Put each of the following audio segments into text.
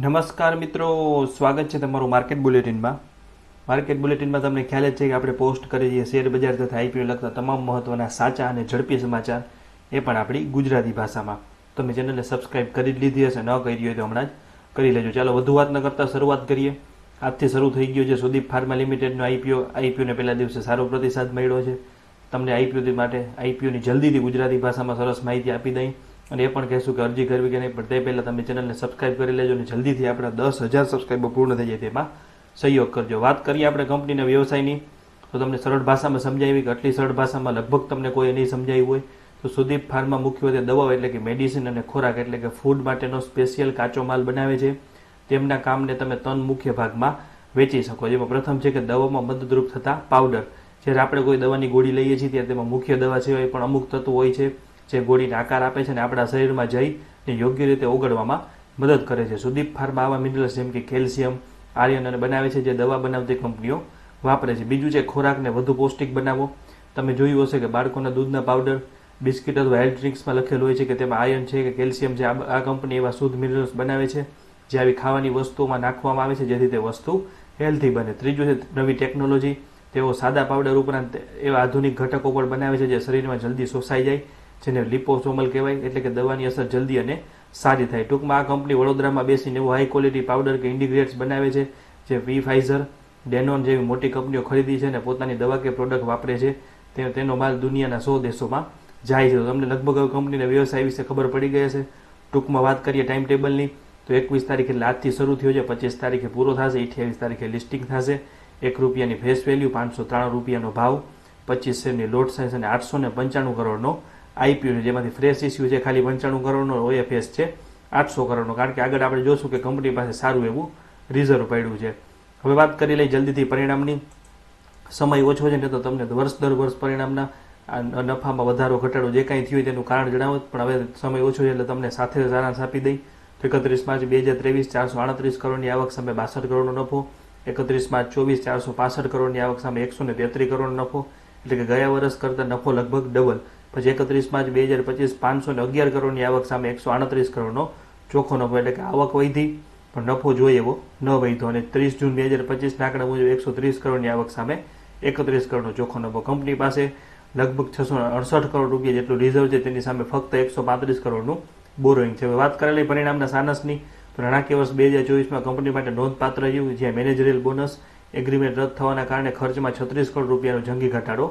નમસ્કાર મિત્રો, સ્વાગત છે તમારું માર્કેટ બુલેટિનમાં. માર્કેટ બુલેટિનમાં તમને ખ્યાલ જ છે કે આપણે પોસ્ટ કરીએ છીએ શેર બજાર તથા આઈપીઓ લગતા તમામ મહત્વના સાચા અને ઝડપી સમાચાર એ પણ આપણી ગુજરાતી ભાષામાં. તમે ચેનલને સબસ્ક્રાઇબ કરી લીધી હશે, ન કરી હોય તો હમણાં જ કરી લેજો. ચાલો, વધુ વાત ન કરતા શરૂઆત કરીએ. આજથી શરૂ થઈ ગયો છે સુદીપ ફાર્મા લિમિટેડનો આઈપીઓ આઈપીઓને પહેલા દિવસે સારો પ્રતિસાદ મળ્યો છે. તમને આઈપીઓ માટે આઈપીઓની જલ્દીથી ગુજરાતી ભાષામાં સરસ માહિતી આપી દઈ. અને એ પણ કહેશું કે અરજી કરવી કે નહીં, પણ તે પહેલાં તમે ચેનલને સબસ્ક્રાઇબ કરી લેજો અને જલ્દીથી આપણા દસ હજાર સબસ્ક્રાઇબર પૂર્ણ થઈ જાય તેમાં સહયોગ કરજો. વાત કરીએ આપણે કંપનીના વ્યવસાયની, તો તમને સરળ ભાષામાં સમજાવી કે આટલી સરળ ભાષામાં લગભગ તમને કોઈ નહીં સમજાવી હોય, તો સુદીપ ફાર્મા મુખ્યત્વે દવાઓ એટલે કે મેડિસિન અને ખોરાક એટલે કે ફૂડ માટેનો સ્પેશિયલ કાચો માલ બનાવે છે. તેમના કામને તમે ત્રણ મુખ્ય ભાગમાં વેચી શકો. જેમાં પ્રથમ છે કે દવામાં મદદરૂપ થતા પાવડર જ્યારે આપણે કોઈ દવાની ગોળી લઈએ છીએ, ત્યારે તેમાં મુખ્ય દવા સિવાય પણ અમુક તત્વો હોય છે. જે ગોળીને આકાર આપે છે અને આપણા શરીરમાં જઈને યોગ્ય રીતે ઓગળવામાં મદદ કરે છે. સુદીપ ફાર્મા આવા મિનરલ્સ જેમ કે કેલ્શિયમ, આર્યન અને બનાવે છે જે દવા બનાવતી કંપનીઓ વાપરે છે. બીજું છે ખોરાકને વધુ પૌષ્ટિક બનાવો. તમે જોયું હશે કે બાળકોના દૂધના પાવડર, બિસ્કિટ અથવા હેલ્થ ડ્રિંક્સમાં લખેલું હોય છે કે તેમાં આયર્ન છે કે કેલ્શિયમ છે. આ કંપની એવા શુદ્ધ મિનરલ્સ બનાવે છે જે આવી ખાવાની વસ્તુઓમાં નાખવામાં આવે છે જેથી તે વસ્તુ હેલ્ધી બને. ત્રીજું છે નવી ટેકનોલોજી. તેઓ સાદા પાવડર ઉપરાંત એવા આધુનિક ઘટકો પણ બનાવે છે જે શરીરમાં જલ્દી શોષાઈ જાય જેને લિપોસોમલ કહેવાય, એટલે કે દવાની અસર જલ્દી અને સારી થાય. ટૂંકમાં આ કંપની વડોદરામાં બેસીને એવું હાઈ ક્વોલિટી પાવડર કે ઇન્ડિગ્રેટ્સ બનાવે છે, જે વી ફાઇઝર ડેનોન જેવી મોટી કંપનીઓ ખરીદી છે અને પોતાની દવા કે પ્રોડક્ટ વાપરે છે. તે તેનો માલ દુનિયાના સો દેશોમાં જાય છે. તમને લગભગ હવે કંપનીના વ્યવસાય વિશે ખબર પડી ગઈ હશે. ટૂંકમાં વાત કરીએ ટાઈમ ટેબલની તો એકવીસ તારીખે આજથી શરૂ થયો છે. પચીસ તારીખે પૂરો થશે. અઠ્યાવીસ તારીખે લિસ્ટિંગ થશે. એક રૂપિયાની ફેસ વેલ્યુ પાંચસો ત્રાણું રૂપિયાનો ભાવ. પચીસ શેરની લોટ સાઇઝ અને આઠસો ને પંચાણું કરોડનો આઈપીઓ જેમાંથી ફ્રેશ ઇસ્યુ છે, ખાલી પંચાણું કરોડનો ઓએફએસ છે, આઠસો કરોડનો. કારણ કે આગળ આપણે જોશું કે કંપની પાસે સારું એવું રિઝર્વ પડ્યું છે. હવે વાત કરી લઈ જલ્દીથી પરિણામની. સમય ઓછો છે ને તો તમને વર્ષ દર વર્ષ પરિણામના નફામાં વધારો, ઘટાડો જે કાંઈ થયું હોય તેનું કારણ જણાવો. પણ હવે સમય ઓછો છે એટલે તમને સાથે સારાંશ આપી દઈ. તો એકત્રીસ માર્ચ બે હજાર ત્રેવીસ, ચારસો આડત્રીસ કરોડની આવક સામે બાસઠ કરોડનો નફો. એકત્રીસ માર્ચ ચોવીસ, ચારસો પાસઠ કરોડની આવક સામે એકસો ને તેત્રીસ કરોડનો નફો. એટલે કે ગયા વર્ષ કરતાં નફો લગભગ ડબલ. પછી એકત્રીસ જ બે હજાર પચીસ પાંચસો ને અગિયાર કરોડની આવક સામે એકસો આડત્રીસ કરોડનો ચોખ્ખો નફો, એટલે કે આવક વધી, પણ નફો જોઈએ એવો ન વધ્યો. અને ત્રીસ જૂન બે હજાર પચીસના આંકડા મુજબ એકસો ત્રીસ કરોડની આવક સામે એકત્રીસ કરોડનો ચોખ્ખો નફો. કંપની પાસે લગભગ છસો અડસઠ કરોડ રૂપિયા જેટલું રિઝર્વ છે, તેની સામે ફક્ત એકસો પાંત્રીસ કરોડનું બોરોઈંગ છે. હવે વાત કરેલી પરિણામના સાનસની નાણાકીય વર્ષ બે હજાર ચોવીસમાં કંપની માટે નોંધપાત્ર રહ્યું, જ્યાં મેનેજરિયલ બોનસ એગ્રીમેન્ટ રદ થવાના કારણે ખર્ચમાં છત્રીસ કરોડ રૂપિયાનો જંગી ઘટાડો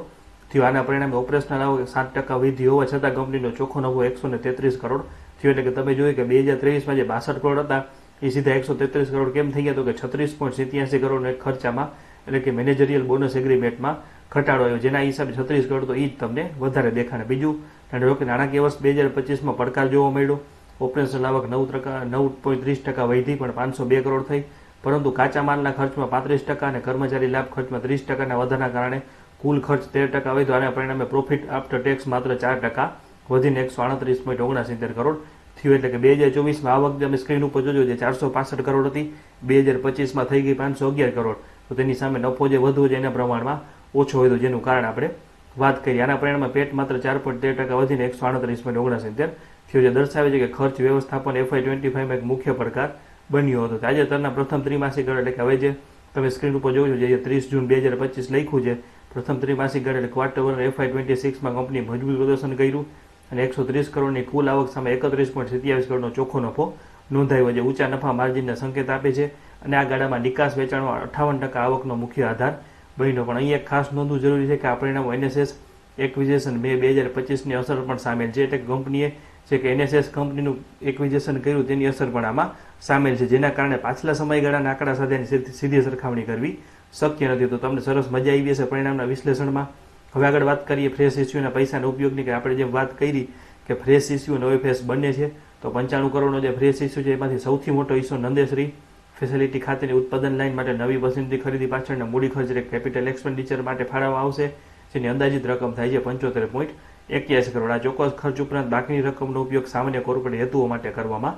થયો. આના પરિણામે ઓપરેશનલ આવક સાત ટકા વૃદ્ધિ હોવા છતાં કંપનીનો ચોખ્ખો નફો એકસો ને તેત્રીસ કરોડ થયો એટલે કે તમે જોયું કે બે હજાર ત્રેવીસમાં જે બાસઠ કરોડ હતા, એ સીધા એકસો તેત્રીસ કરોડ કેમ થઈ ગયા? તો કે છત્રીસ પોઈન્ટ સિત્યાસી કરોડ ખર્ચામાં, એટલે કે મેનેજરિયલ બોનસ એગ્રીમેન્ટમાં ઘટાડો આવ્યો. જેના હિસાબે છત્રીસ કરોડ તો એ જ તમને વધારે દેખાણે બીજું ધારો કે નાણાકીય વર્ષ બે હજાર પચીસમાં પડકાર જોવા મળ્યો. ઓપરેશનલ આવક નવ ટકા, નવ પોઈન્ટ ત્રીસ ટકા વધી, પણ પાંચસો બે કરોડ થઈ. પરંતુ કાચા માલના ખર્ચમાં પાંત્રીસ ટકા અને કર્મચારી લાભ ખર્ચમાં ત્રીસ ટકાના વધારાના કારણે કુલ ખર્ચ તેર ટકા વધ્યો આના પરિણામે પ્રોફિટ આફ્ટર ટેક્સ માત્ર ચાર ટકા વધીને એકસો આડત્રીસ પોઈન્ટ ઓગણસિત્તેર કરોડ થયું. એટલે કે બે હજાર ચોવીસમાં આવક અમે સ્ક્રીન ઉપર જોજો જે ચારસો પાસઠ કરોડ હતી. બે હજાર પચીસમાં થઈ ગઈ પાંચસો અગિયાર કરોડ. તો તેની સામે નફો જે વધુ છે એના પ્રમાણમાં ઓછો વધ્યો જેનું કારણ આપણે વાત કરીએ. આના પરિણામે પેટ માત્ર ચાર પોઈન્ટ તેર ટકા વધીને એકસો આડત્રીસ પોઈન્ટ ઓગણસિત્તેર થયું જે દર્શાવે છે કે ખર્ચ વ્યવસ્થાપન એફઆઈ ટ્વેન્ટી ફાઈવમાં એક મુખ્ય પડકાર બન્યો હતો. તાજેતરના પ્રથમ ત્રિમાસિક એટલે કે હવે જે તમે સ્ક્રીન ઉપર જોયું છો, જે ત્રીસ જૂન બે હજાર પચીસ લખ્યું છે પ્રથમ ત્રિમાસિક ગાળે એટલે ક્વાર્ટર વન એફઆઈ ટ્વેન્ટી સિક્સમાં કંપની મજબૂત પ્રદર્શન કર્યું અને એકસો ત્રીસ કરોડની કુલ આવક સામે એકત્રીસ પોઈન્ટ સત્યાવીસ કરોડનો ચોખ્ખો નફો નોંધાયો છે. ઊંચા નફા માર્જિનના સંકેત આપે છે અને આ ગાળામાં નિકાસ વેચાણમાં અઠાવન ટકા આવકનો મુખ્ય આધાર બન્યો. પણ અહીં એક ખાસ નોંધવું જરૂરી છે કે આ પરિણામો એનએસએસ એક્વિઝેશન મે બે હજાર પચીસની અસર પણ સામેલ છે. એટલે કંપનીએ છે કે એનએસએસ કંપનીનું એક્વિઝેશન કર્યું તેની અસર પણ આમાં સામેલ છે. જેના કારણે પાછલા સમયગાળાના આંકડા સાથેની સીધી સરખામણી કરવી શક્ય નથી. તો તમને સરસ મજા આવી હશે પરિણામના વિશ્લેષણમાં. હવે આગળ વાત કરીએ ફ્રેશ ઇસ્યુના પૈસાના ઉપયોગની, કે આપણે જેમ વાત કરી કે ફ્રેશ ઇસ્યુ અને ફેસ બંને છે, તો પંચાણું કરોડનો જે ફ્રેશ ઇસ્યુ છે, એમાંથી સૌથી મોટો ઇસ્યુ નંદેશ્રી ફેસિલિટી ખાતેની ઉત્પાદન લાઇન માટે નવી વસંતી ખરીદી પાછળના મૂડી ખર્ચ કેપિટલ એક્સપેન્ડિચર માટે ફાળવવામાં આવશે, જેની અંદાજિત રકમ થાય છે પંચોતેર પોઈન્ટ એક્યાસી કરોડ. આ ચોક્કસ ખર્ચ ઉપરાંત બાકીની રકમનો ઉપયોગ સામાન્ય કોર્પોરેટ હેતુઓ માટે કરવામાં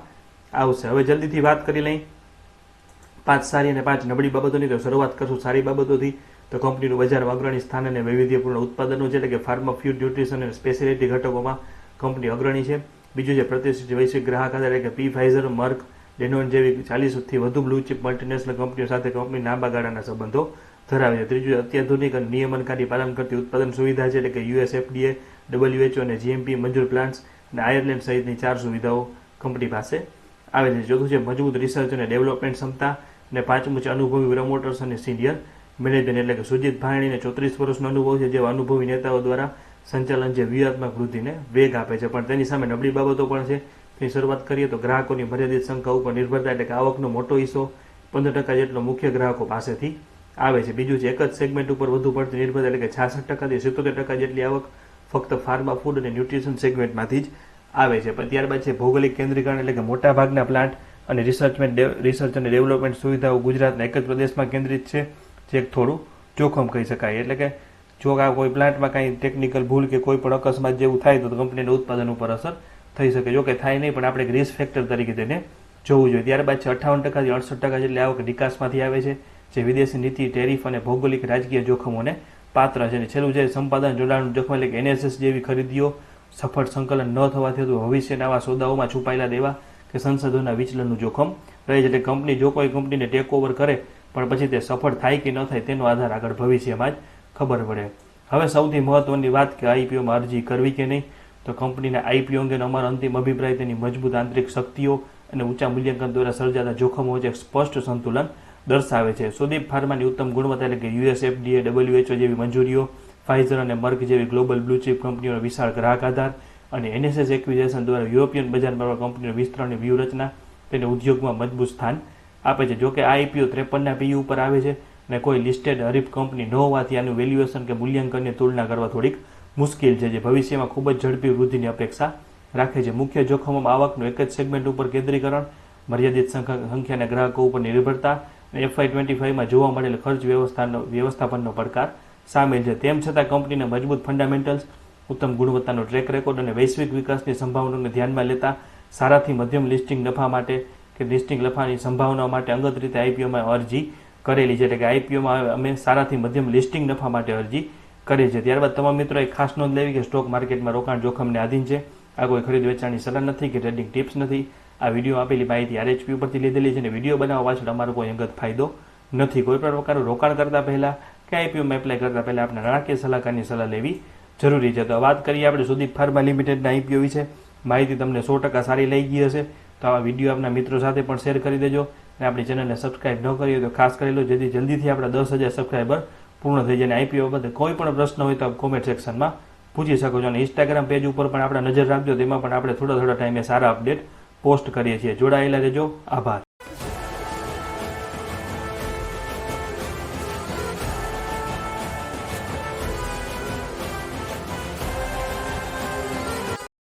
આવશે. હવે જલ્દીથી વાત કરી લઈ પાંચ સારી અને પાંચ નબળી બાબતોની તો શરૂઆત કરશું સારી બાબતોથી. તો કંપનીનું બજારમાં અગ્રણી સ્થાન અને વૈવિધ્યપૂર્ણ ઉત્પાદનો છે, એટલે કે ફાર્મા, ફ્યુડ, ન્યુટ્રિશન અને સ્પેશિયાલિટી ઘટકોમાં કંપની અગ્રણી છે. બીજું છે પ્રતિષ્ઠિત વૈશ્વિક ગ્રાહક આધાર કે પી, ફાઇઝર, મર્ક, ડેનોન જેવી ચાલીસથી વધુ બ્લુ ચીપ મલ્ટીનેશનલ કંપનીઓ સાથે કંપની લાંબા ગાળાના સંબંધો ધરાવે છે. ત્રીજું અત્યાધુનિક અને નિયમનકારી પાલન કરતી ઉત્પાદન સુવિધા છે, એટલે કે યુએસએફડીએ, ડબલ્યુએચઓ અને જીએમપી મંજૂર પ્લાન્ટ્સ અને આયર્લેન્ડ સહિતની ચાર સુવિધાઓ કંપની પાસે આવે છે. ચોથું છે મજબૂત રિસર્ચ અને ડેવલપમેન્ટ ક્ષમતા અને પાંચમું છે અનુભવી પ્રમોટર્સ અને સિનિયર મેનેજમેન્ટ એટલે કે સુજીત ભાણીને ચોત્રીસ વર્ષનો અનુભવ છે, જેવા અનુભવી નેતાઓ દ્વારા સંચાલન જે વ્યૂહાત્મક વૃદ્ધિને વેગ આપે છે. પણ તેની સામે નબળી બાબતો પણ છે. તેની શરૂઆત કરીએ તો ગ્રાહકોની મર્યાદિત સંખ્યા ઉપર નિર્ભરતા એટલે કે આવકનો મોટો હિસ્સો પંદર ટકા જેટલો મુખ્ય ગ્રાહકો પાસેથી આવે છે. બીજું છે, એક જ સેગમેન્ટ ઉપર વધુ પડતી નિર્ભરતા એટલે કે છાસઠ ટકાથી સિત્તોતેર ટકા જેટલી આવક ફક્ત ફાર્મા ફૂડ અને ન્યુટ્રિશન સેગમેન્ટમાંથી જ આવે છે. પણ ત્યારબાદ છે, ભૌગોલિક કેન્દ્રીકરણ એટલે કે મોટા ભાગના પ્લાન્ટ અને રિસર્ચમેન્ટ રિસર્ચ અને ડેવલપમેન્ટ સુવિધાઓ ગુજરાતના એક જ પ્રદેશમાં કેન્દ્રિત છે, જે એક થોડું જોખમ કહી શકાય. એટલે કે જો આ કોઈ પ્લાન્ટમાં કાંઈ ટેકનિકલ ભૂલ કે કોઈ પણ અકસ્માત જેવું થાય તો કંપનીના ઉત્પાદન ઉપર અસર થઈ શકે. જો કે થાય નહીં, પણ આપણે એક રિસ્ક ફેક્ટર તરીકે તેને જોવું જોઈએ. ત્યારબાદ છે અઠ્ઠાવન ટકાથી અડસઠ ટકા જેટલી આવક નિકાસમાંથી આવે છે, જે વિદેશી નીતિ, ટેરિફ અને ભૌગોલિક રાજકીય જોખમોને પાત્ર છે. અને છેલ્લું છે સંપાદન જોડાણનું જોખમ એટલે કે એનએસએસ જેવી ખરીદીઓ સફળ સંકલન ન થવાથી ભવિષ્યના આવા સોદાઓમાં છુપાયેલા દેવા કે સંસાધનોના વિચલનનું જોખમ રહે છે. એટલે કંપની જો કોઈ કંપનીને ટેક ઓવર કરે, પણ પછી તે સફળ થાય કે ન થાય તેનો આધાર આગળ ભવિષ્યમાં જ ખબર પડે. હવે સૌથી મહત્વની વાત કે આઈપીઓમાં અરજી કરવી કે નહીં, તો કંપનીના આઈપીઓ અંગેનો અમારો અંતિમ અભિપ્રાય તેની મજબૂત આંતરિક શક્તિઓ અને ઊંચા મૂલ્યાંકન દ્વારા સર્જાતા જોખમો વચ્ચે સ્પષ્ટ સંતુલન દર્શાવે છે. સુદીપ ફાર્માની ઉત્તમ ગુણવત્તા એટલે કે યુએસએફડીએ ડબલ્યુએચઓ જેવી મંજૂરીઓ, ફાઇઝર અને મર્ક જેવી ગ્લોબલ બ્લુ ચીપ કંપનીઓનો વિશાળ ગ્રાહક આધાર અને એનએસએસ એક્વિઝેશન દ્વારા યુરોપિયન બજારમાં કંપનીનો વિસ્તરણની વ્યૂહરચના તેને ઉદ્યોગમાં મજબૂત સ્થાન આપે છે. જોકે આ આઈપીઓ ત્રેપનના પીયુ ઉપર આવે છે અને કોઈ લિસ્ટેડ હરીફ કંપની ન હોવાથી આનું વેલ્યુએશન કે મૂલ્યાંકનની તુલના કરવા થોડીક મુશ્કેલ છે, જે ભવિષ્યમાં ખૂબ જ ઝડપી વૃદ્ધિની અપેક્ષા રાખે છે. મુખ્ય જોખમોમાં આવકનું એક જ સેગમેન્ટ ઉપર કેન્દ્રીકરણ, મર્યાદિત સંખ્યાના ગ્રાહકો ઉપર નિર્ભરતા અને એફઆઈ ટ્વેન્ટી ફાઈવમાં જોવા મળેલ ખર્ચ વ્યવસ્થાનો, વ્યવસ્થાપનનો પડકાર સામેલ છે. તેમ છતાં કંપનીના મજબૂત ફંડામેન્ટલ્સ ઉત્તમ ગુણવત્તાનો ટ્રેક રેકોર્ડ અને વૈશ્વિક વિકાસની સંભાવનાઓને ધ્યાનમાં લેતા સારાથી મધ્યમ લિસ્ટિંગ નફા માટે કે લિસ્ટિંગ નફાની સંભાવનાઓ માટે અંગત રીતે આઈપીઓમાં અરજી કરેલી છે. એટલે કે આઈપીઓમાં અમે સારાથી મધ્યમ લિસ્ટિંગ નફા માટે અરજી કરી છે. ત્યારબાદ તમામ મિત્રોએ ખાસ નોંધ લેવી કે સ્ટોક માર્કેટમાં રોકાણ જોખમને આધીન છે. આ કોઈ ખરીદ વેચાણની સલાહ નથી કે ટ્રેડિંગ ટિપ્સ નથી. આ વીડિયો આપેલી માહિતી આરએચપી ઉપરથી લીધેલી છે અને વીડિયો બનાવવા પાછળ અમારો કોઈ અંગત ફાયદો નથી. કોઈ પણ પ્રકારનું રોકાણ કરતા પહેલા કે આઈપીઓમાં એપ્લાય કરતા પહેલા આપણે નાણાકીય સલાહકારની સલાહ લેવી જરૂરી છે. તો વાત કરીએ આપણે સુદીપ ફાર્મા લિમિટેડના આઈપીઓ વિશે. માહિતી તમને સો ટકા સારી લઈ ગઈ હશે. તો આવા વીડિયો આપના મિત્રો સાથે પણ શેર કરી દેજો અને આપણી ચેનલને સબસ્ક્રાઇબ ન કરી હોય તો ખાસ કરી લો, જેથી જલ્દીથી આપણા દસ હજાર સબસ્ક્રાઈબર પૂર્ણ થઈ જાય અને આઈપીઓ બાબતે કોઈ પણ પ્રશ્ન હોય તો આપ કોમેન્ટ સેક્શનમાં પૂછી શકો છો. અને ઇન્સ્ટાગ્રામ પેજ ઉપર પણ આપણે નજર રાખજો. તેમાં પણ આપણે થોડા થોડા ટાઈમે સારા અપડેટ પોસ્ટ કરીએ છીએ. જોડાયેલા રહેજો. આભાર.